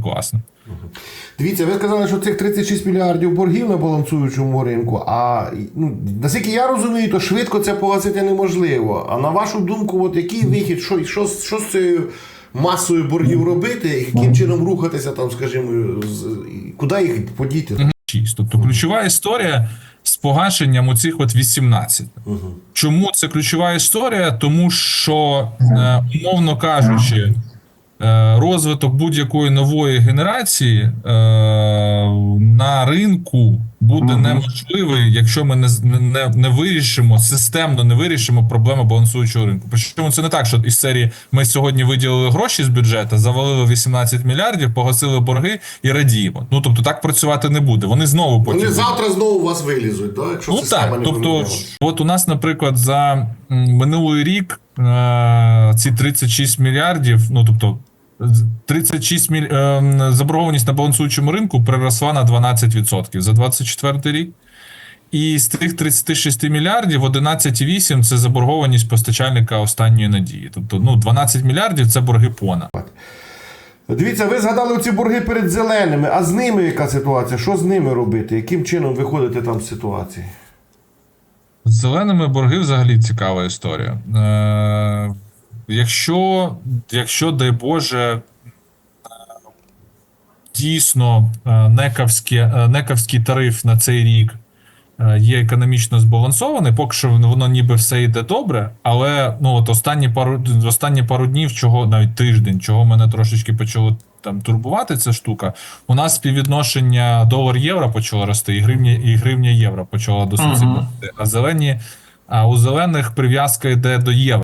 класно. Дивіться, ви сказали, що цих 36 мільярдів боргів на балансуючому ринку. А ну, наскільки я розумію, то швидко це погасити неможливо. А на вашу думку, от який вихід, що, що, що з цією масою боргів робити, і яким чином рухатися там, скажімо, з, куди їх подіти? 6. Тобто ключова історія з погашенням оцих от 18. Чому це ключова історія? Тому що, е, умовно кажучи, розвиток будь-якої нової генерації е, на ринку буде неможливий, якщо ми не, не, не вирішимо системно не вирішимо проблему балансуючого ринку. Причому це не так, що із серії ми сьогодні виділили гроші з бюджету, завалили 18 мільярдів, погасили борги і радіємо. Ну тобто так працювати не буде. Вони знову потім Вони завтра знову у вас вилізуть, да? якщо Ну система так, не тобто, помінялась. от у нас, наприклад, за минулий рік е, ці 36 мільярдів, ну тобто. З- 36 міль... е, заборгованість на балансуючому ринку приросла на 12% за 24 рік. І з тих 36 мільярдів 11,8 це заборгованість постачальника останньої надії. Тобто, ну 12 мільярдів це борги пона. Дивіться, ви згадали ці борги перед зеленими, а з ними яка ситуація? Що з ними робити? Яким чином виходити там з ситуації? З зеленими борги взагалі цікава історія. Е, якщо, якщо, дай Боже, е, дійсно е, некавські, е, некавський тариф на цей рік є економічно збалансований, поки що воно ніби все йде добре, але ну, от останні пару, останні пару днів, чого навіть тиждень, чого мене трошечки почало там турбувати ця штука, у нас співвідношення долар-євро почало рости, і гривня, і гривня євро почала досить сильно рости. А зелені, а у зелених прив'язка йде до євро.